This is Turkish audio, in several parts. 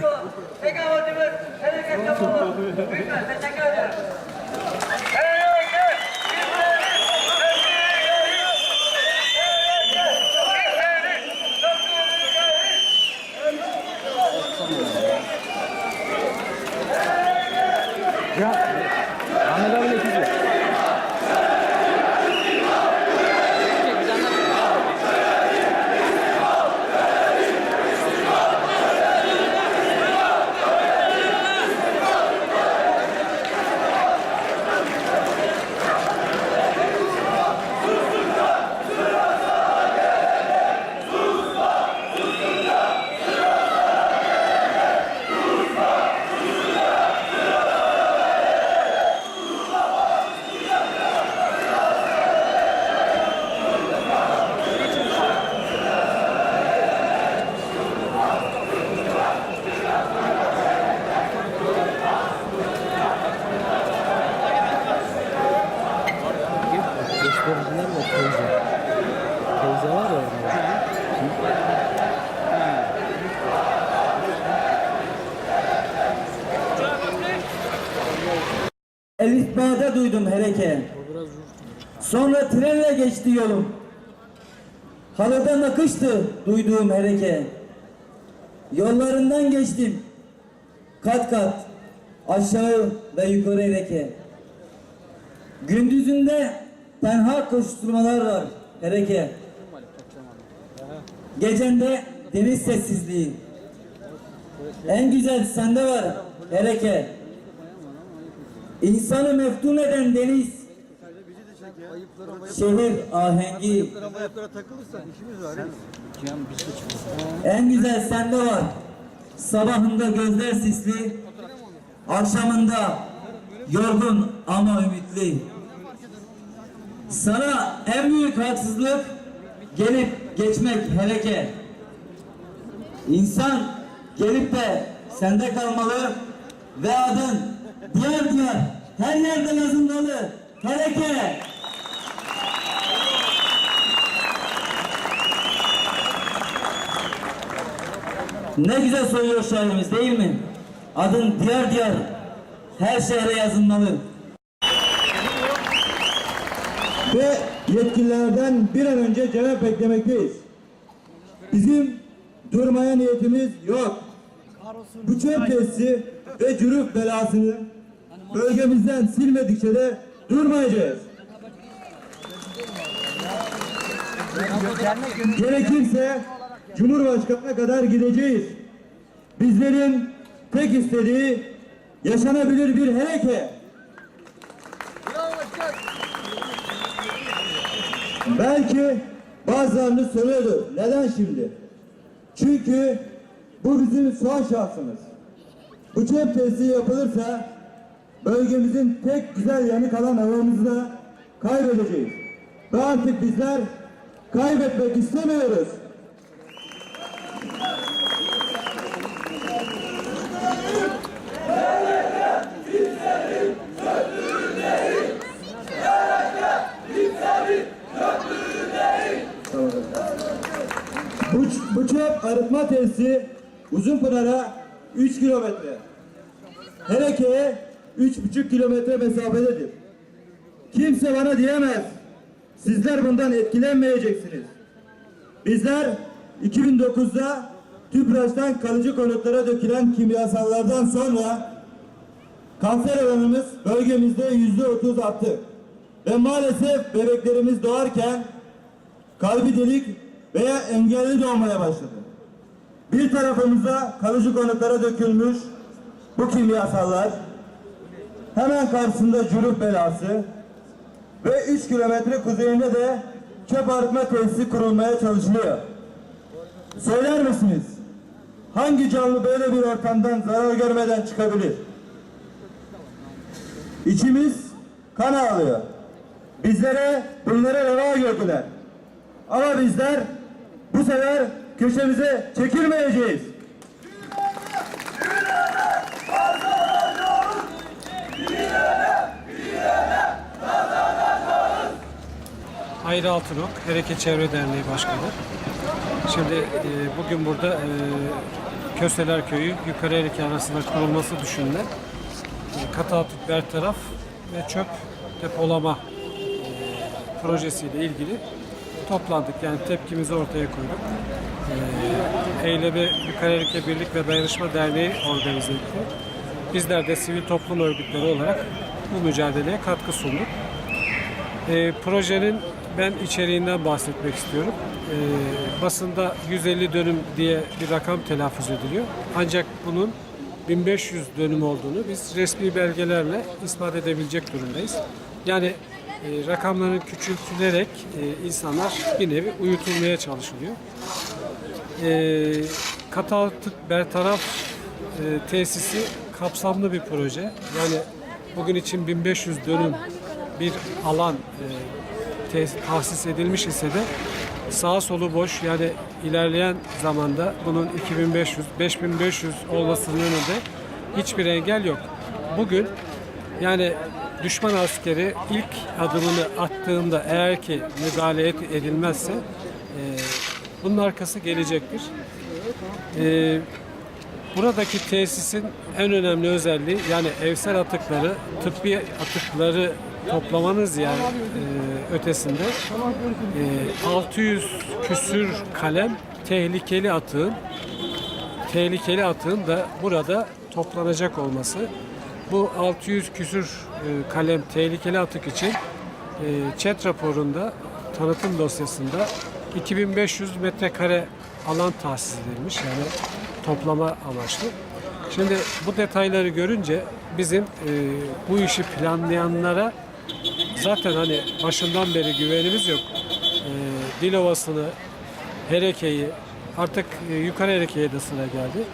생각하지만 생각했던 부분 우리가 생각하자 Duydum hereke. Sonra trenle geçti yolum. Halıdan akıştı duyduğum hereke. Yollarından geçtim. Kat kat aşağı ve yukarı hereke. Gündüzünde tenha koşturmalar var hereke. Gecende deniz sessizliği. En güzel sende var hereke. İnsanı meftun eden deniz, şehir ahengi, en güzel sende var. Sabahında gözler sisli, akşamında yorgun ama ümitli. Sana en büyük haksızlık gelip geçmek heleke. İnsan gelip de sende kalmalı ve adın diğer diğer her yerde yazılmalı. Heleke. Ne güzel söylüyor şairimiz değil mi? Adın diğer diğer her şehre yazılmalı. ve yetkililerden bir an önce cevap beklemekteyiz. Bizim durmaya niyetimiz yok. Bu çöp tesisi ve cüruf belasını bölgemizden silmedikçe de durmayacağız. Gerekirse Cumhurbaşkanı'na kadar gideceğiz. Bizlerin tek istediği yaşanabilir bir hereke. Belki bazılarını soruyordur. Neden şimdi? Çünkü bu bizim son şansımız. Bu çöp tesisi yapılırsa bölgemizin tek güzel yanı kalan havamızı da kaybedeceğiz. Ve artık bizler kaybetmek istemiyoruz. Bu, bu çöp arıtma tesisi Uzunpınar'a 3 kilometre. Hereke'ye 3,5 kilometre mesafededir. Kimse bana diyemez. Sizler bundan etkilenmeyeceksiniz. Bizler 2009'da TÜPRAŞ'tan kalıcı konutlara dökülen kimyasallardan sonra kanser oranımız bölgemizde yüzde otuz arttı. Ve maalesef bebeklerimiz doğarken kalbi delik veya engelli doğmaya başladı. Bir tarafımıza kalıcı konutlara dökülmüş bu kimyasallar, hemen karşısında cüruf belası ve 3 kilometre kuzeyinde de çöp arıtma tesisi kurulmaya çalışılıyor. Söyler misiniz? Hangi canlı böyle bir ortamdan zarar görmeden çıkabilir? İçimiz kan ağlıyor. Bizlere bunları reva gördüler. Ama bizler bu sefer köşemize çekilmeyeceğiz. Hayri Altınok, Hareket Çevre Derneği Başkanı. Şimdi e, bugün burada e, Köseler Köyü, Yukarı Erike arasında kurulması düşünülen e, katı atık bertaraf ve çöp depolama e, projesiyle ilgili toplandık. Yani tepkimizi ortaya koyduk. E, Eylemi Yukarı Erike Birlik ve Dayanışma Derneği organize etti. Bizler de sivil toplum örgütleri olarak bu mücadeleye katkı sunduk. E, projenin ben içeriğinden bahsetmek istiyorum. E, basında 150 dönüm diye bir rakam telaffuz ediliyor. Ancak bunun 1500 dönüm olduğunu biz resmi belgelerle ispat edebilecek durumdayız. Yani e, rakamların küçültülerek e, insanlar bir nevi uyutulmaya çalışılıyor. E, katı atık bertaraf e, tesisi kapsamlı bir proje. Yani bugün için 1500 dönüm bir alan e, tahsis edilmiş ise de sağa solu boş yani ilerleyen zamanda bunun 2500 5500 olmasının önünde hiçbir engel yok. Bugün yani düşman askeri ilk adımını attığında eğer ki müdahale edilmezse e, bunun arkası gelecektir. E, Buradaki tesisin en önemli özelliği yani evsel atıkları, tıbbi atıkları toplamanın ziyade e, ötesinde e, 600 küsür kalem tehlikeli atığın tehlikeli atığın da burada toplanacak olması. Bu 600 küsür e, kalem tehlikeli atık için e, ÇED raporunda tanıtım dosyasında 2500 metrekare alan tahsis edilmiş yani toplama amaçlı. Şimdi bu detayları görünce bizim e, bu işi planlayanlara zaten hani başından beri güvenimiz yok. E, Dilovası'nı, Hereke'yi, artık e, yukarı Hereke'ye de sıra geldi.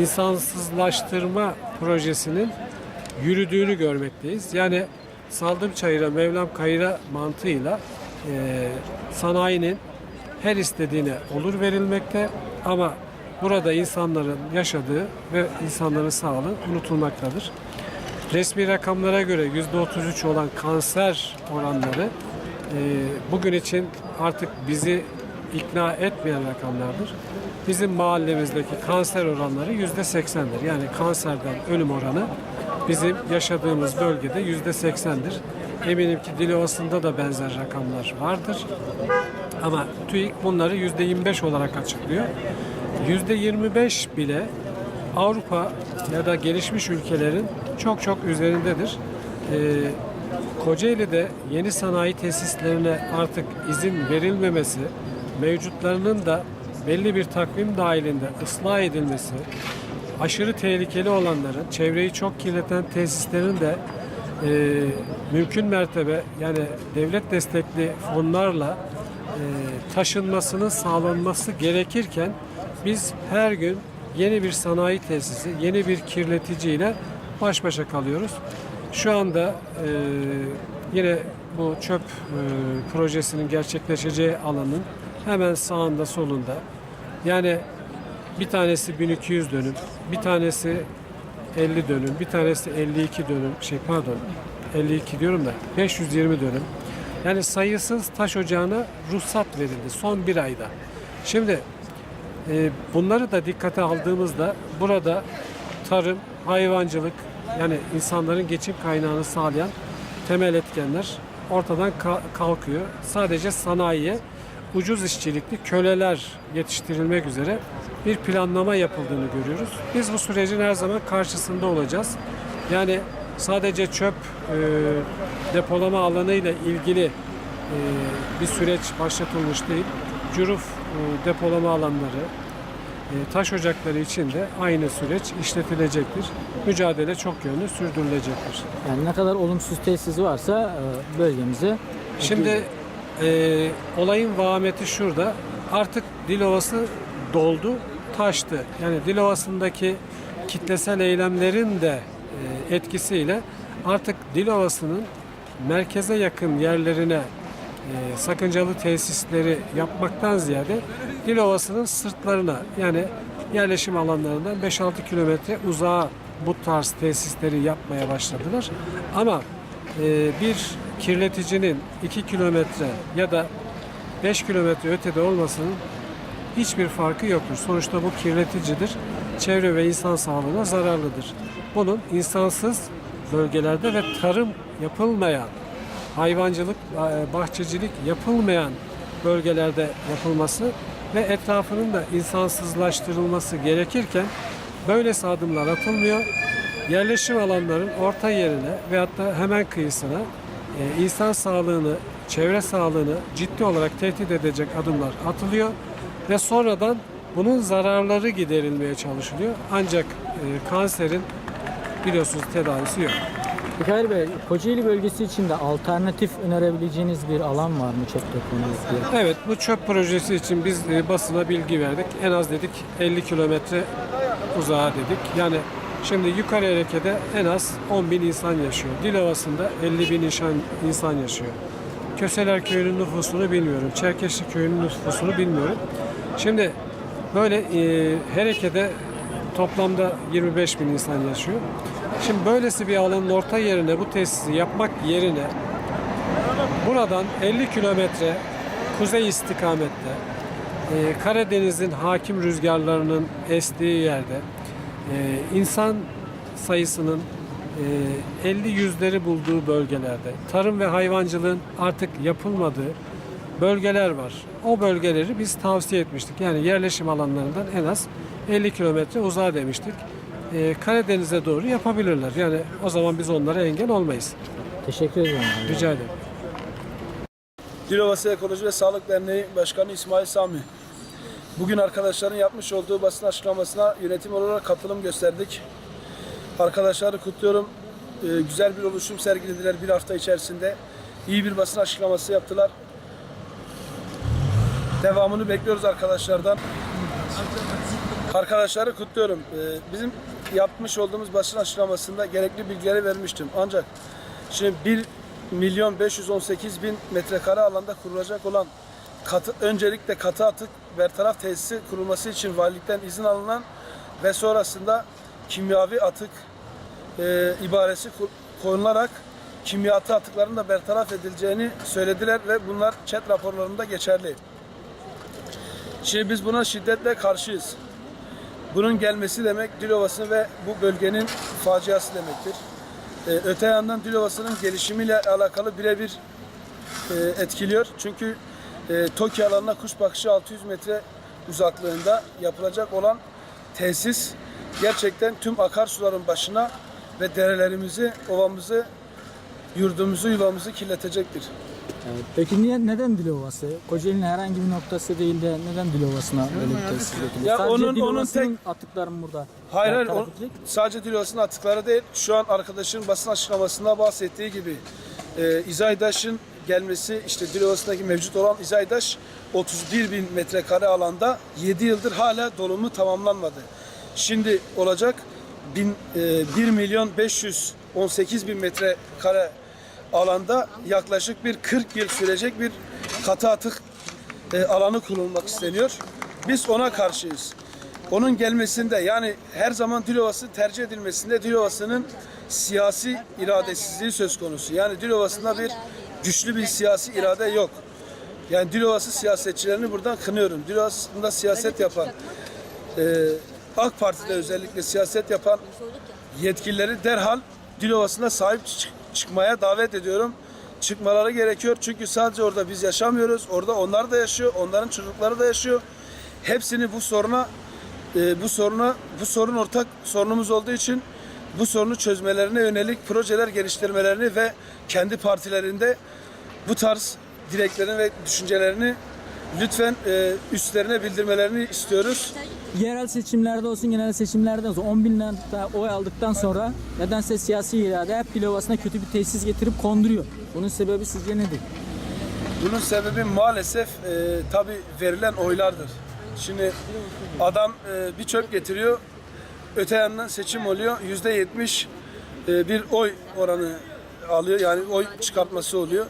İnsansızlaştırma projesinin yürüdüğünü görmekteyiz. Yani Saldım Çayır'a, Mevlam Kayır'a mantığıyla e, sanayinin her istediğine olur verilmekte ama burada insanların yaşadığı ve insanların sağlığı unutulmaktadır. Resmi rakamlara göre %33 olan kanser oranları e, bugün için artık bizi ikna etmeyen rakamlardır. Bizim mahallemizdeki kanser oranları %80'dir. Yani kanserden ölüm oranı bizim yaşadığımız bölgede %80'dir. Eminim ki Dilovası'nda da benzer rakamlar vardır. Ama TÜİK bunları %25 olarak açıklıyor. %25 bile Avrupa ya da gelişmiş ülkelerin çok çok üzerindedir. Ee, Kocaeli'de yeni sanayi tesislerine artık izin verilmemesi, mevcutlarının da belli bir takvim dahilinde ıslah edilmesi, aşırı tehlikeli olanların, çevreyi çok kirleten tesislerin de e, mümkün mertebe yani devlet destekli fonlarla e, taşınmasının sağlanması gerekirken biz her gün yeni bir sanayi tesisi, yeni bir kirleticiyle baş başa kalıyoruz. Şu anda e, yine bu çöp e, projesinin gerçekleşeceği alanın hemen sağında solunda yani bir tanesi 1200 dönüm, bir tanesi 50 dönüm, bir tanesi 52 dönüm, şey pardon 52 diyorum da 520 dönüm. Yani sayısız taş ocağına ruhsat verildi son bir ayda. Şimdi e, bunları da dikkate aldığımızda burada tarım, hayvancılık yani insanların geçim kaynağını sağlayan temel etkenler ortadan ka- kalkıyor. Sadece sanayiye ucuz işçilikli köleler yetiştirilmek üzere bir planlama yapıldığını görüyoruz. Biz bu sürecin her zaman karşısında olacağız. Yani sadece çöp e, depolama alanı ile ilgili e, bir süreç başlatılmış değil. Curuf e, depolama alanları, taş ocakları için de aynı süreç işletilecektir. Mücadele çok yönlü sürdürülecektir. Yani ne kadar olumsuz tesis varsa e, bölgemize Şimdi e, olayın vahameti şurada. Artık Dilovası doldu, taştı. Yani Dilovası'ndaki kitlesel eylemlerin de e, etkisiyle artık Dilovası'nın merkeze yakın yerlerine e, sakıncalı tesisleri yapmaktan ziyade Dilovası'nın sırtlarına yani yerleşim alanlarından 5-6 kilometre uzağa bu tarz tesisleri yapmaya başladılar. Ama e, bir kirleticinin 2 kilometre ya da 5 kilometre ötede olmasının hiçbir farkı yoktur. Sonuçta bu kirleticidir. Çevre ve insan sağlığına zararlıdır. Bunun insansız bölgelerde ve tarım yapılmayan, hayvancılık, e, bahçecilik yapılmayan bölgelerde yapılması ve etrafının da insansızlaştırılması gerekirken böylesi adımlar atılmıyor. Yerleşim alanların orta yerine veyahut da hemen kıyısına e, insan sağlığını, çevre sağlığını ciddi olarak tehdit edecek adımlar atılıyor ve sonradan bunun zararları giderilmeye çalışılıyor. Ancak e, kanserin biliyorsunuz tedavisi yok. Hayri Bey, Kocaeli bölgesi içinde alternatif önerebileceğiniz bir alan var mı çöp deponuz diye? Evet bu çöp projesi için biz e, basına bilgi verdik. En az dedik 50 kilometre uzağa dedik. Yani şimdi yukarı Ereke'de en az 10 bin insan yaşıyor. Dilovası'nda 50 bin insan, insan yaşıyor. Köseler Köyü'nün nüfusunu bilmiyorum. Çerkeşli Köyü'nün nüfusunu bilmiyorum. Şimdi böyle e, Hereke'de toplamda 25 bin insan yaşıyor. Şimdi böylesi bir alanın orta yerine bu tesisi yapmak yerine Buradan 50 kilometre kuzey istikamette e, Karadeniz'in hakim rüzgarlarının estiği yerde e, insan sayısının e, 50 yüzleri bulduğu bölgelerde tarım ve hayvancılığın artık yapılmadığı bölgeler var. O bölgeleri biz tavsiye etmiştik. Yani yerleşim alanlarından en az 50 kilometre uzağa demiştik. E, Karadeniz'e doğru yapabilirler. Yani o zaman biz onlara engel olmayız. Teşekkür ederim. Rica ederim. Dilovası Ekoloji ve Sağlık Derneği Başkanı İsmail Sami. Bugün arkadaşların yapmış olduğu basın açıklamasına yönetim olarak katılım gösterdik. Arkadaşları kutluyorum. Ee, güzel bir oluşum sergilediler bir hafta içerisinde. İyi bir basın açıklaması yaptılar. Devamını bekliyoruz arkadaşlardan. Arkadaşları kutluyorum. Ee, bizim yapmış olduğumuz basın açıklamasında gerekli bilgileri vermiştim. Ancak şimdi 1 milyon 518 bin metrekare alanda kurulacak olan katı, öncelikle katı atık bertaraf tesisi kurulması için valilikten izin alınan ve sonrasında kimyavi atık e, ibaresi konularak kimyatı atıkların da bertaraf edileceğini söylediler ve bunlar chat raporlarında geçerli. Şimdi biz buna şiddetle karşıyız. Bunun gelmesi demek Dilovası ve bu bölgenin faciası demektir. Ee, öte yandan Dilovası'nın gelişimiyle alakalı birebir e, etkiliyor. Çünkü e, Tokyo alanına kuş bakışı 600 metre uzaklığında yapılacak olan tesis gerçekten tüm akarsuların başına ve derelerimizi, ovamızı, yurdumuzu, yuvamızı kirletecektir. Evet. Peki niye neden Dilovası? Kocaeli'nin herhangi bir noktası değil de neden Dilovası'na böyle bir tesis yapıldı? Ya Sadece onun- onun Dilovası'nın atıkların burada. Hayır hayır o- sadece Dilovası'nın atıkları değil. Şu an arkadaşın basın açıklamasında bahsettiği gibi e, İzaydaş'ın gelmesi işte Dilovası'ndaki mevcut olan İzaydaş 31 bin metrekare alanda 7 yıldır hala dolumu tamamlanmadı. Şimdi olacak bin, e, 1 milyon 518 bin metrekare alanda yaklaşık bir 40 yıl sürecek bir katı atık e, alanı kurulmak isteniyor. Biz ona karşıyız. Onun gelmesinde yani her zaman Dilovası tercih edilmesinde Dilovası'nın siyasi iradesizliği söz konusu. Yani Dilovası'nda bir güçlü bir siyasi irade yok. Yani Dilovası siyasetçilerini buradan kınıyorum. Dilovası'nda siyaset yapan, e, AK Parti'de özellikle siyaset yapan yetkilileri derhal Dilovası'na sahip çık- çıkmaya davet ediyorum. Çıkmaları gerekiyor çünkü sadece orada biz yaşamıyoruz. Orada onlar da yaşıyor, onların çocukları da yaşıyor. Hepsini bu soruna e, bu soruna bu sorun ortak sorunumuz olduğu için bu sorunu çözmelerine yönelik projeler geliştirmelerini ve kendi partilerinde bu tarz dileklerini ve düşüncelerini lütfen e, üstlerine bildirmelerini istiyoruz. Yerel seçimlerde olsun, genel seçimlerde olsun 10 binden oy aldıktan sonra nedense siyasi irade hep Dilovası'na kötü bir tesis getirip konduruyor. Bunun sebebi sizce nedir? Bunun sebebi maalesef e, tabi verilen oylardır. Şimdi adam e, bir çöp getiriyor, öte yandan seçim oluyor, yüzde yetmiş e, bir oy oranı alıyor yani oy çıkartması oluyor.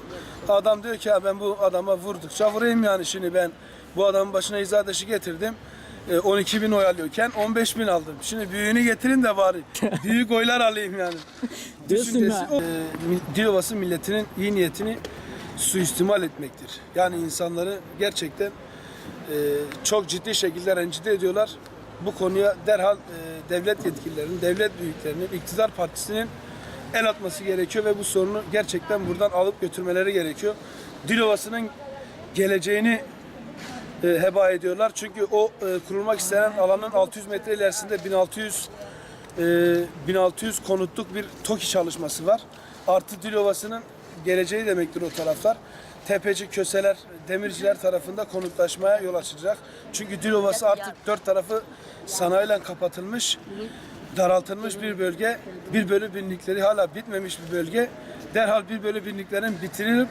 Adam diyor ki "Ya ben bu adama vurdukça vurayım yani şimdi ben bu adamın başına izah getirdim. E, 12 bin oy alıyorken 15 bin aldım. Şimdi büyüğünü getirin de bari. Büyük oylar alayım yani. Diyorsun Düşüncesi o. E, Dilovası milletinin iyi niyetini suistimal etmektir. Yani insanları gerçekten e, çok ciddi şekilde rencide ediyorlar. Bu konuya derhal e, devlet yetkililerinin, devlet büyüklerinin, iktidar partisinin el atması gerekiyor ve bu sorunu gerçekten buradan alıp götürmeleri gerekiyor. Dilovası'nın geleceğini e, heba ediyorlar. Çünkü o e, kurulmak istenen alanın 600 metre ilerisinde 1600 e, 1600 konutluk bir TOKİ çalışması var. Artı Dilovası'nın geleceği demektir o taraflar. Tepeci, köseler, demirciler tarafında konutlaşmaya yol açacak. Çünkü Dilovası artık dört tarafı sanayiyle kapatılmış, daraltılmış bir bölge. Bir bölü binlikleri hala bitmemiş bir bölge. Derhal bir bölü binliklerin bitirilip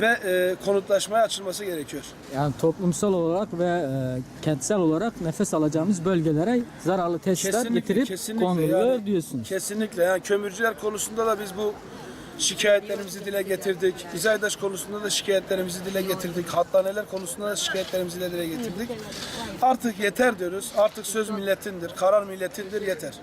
ve e, konutlaşmaya açılması gerekiyor. Yani toplumsal olarak ve e, kentsel olarak nefes alacağımız bölgelere zararlı tesisler getirip konuluyor yani, diyorsun. Kesinlikle. Yani kömürcüler konusunda da biz bu şikayetlerimizi dile getirdik. İzaydaş konusunda da şikayetlerimizi dile getirdik. Hattaneler konusunda da şikayetlerimizi dile getirdik. Artık yeter diyoruz. Artık söz milletindir, karar milletindir yeter.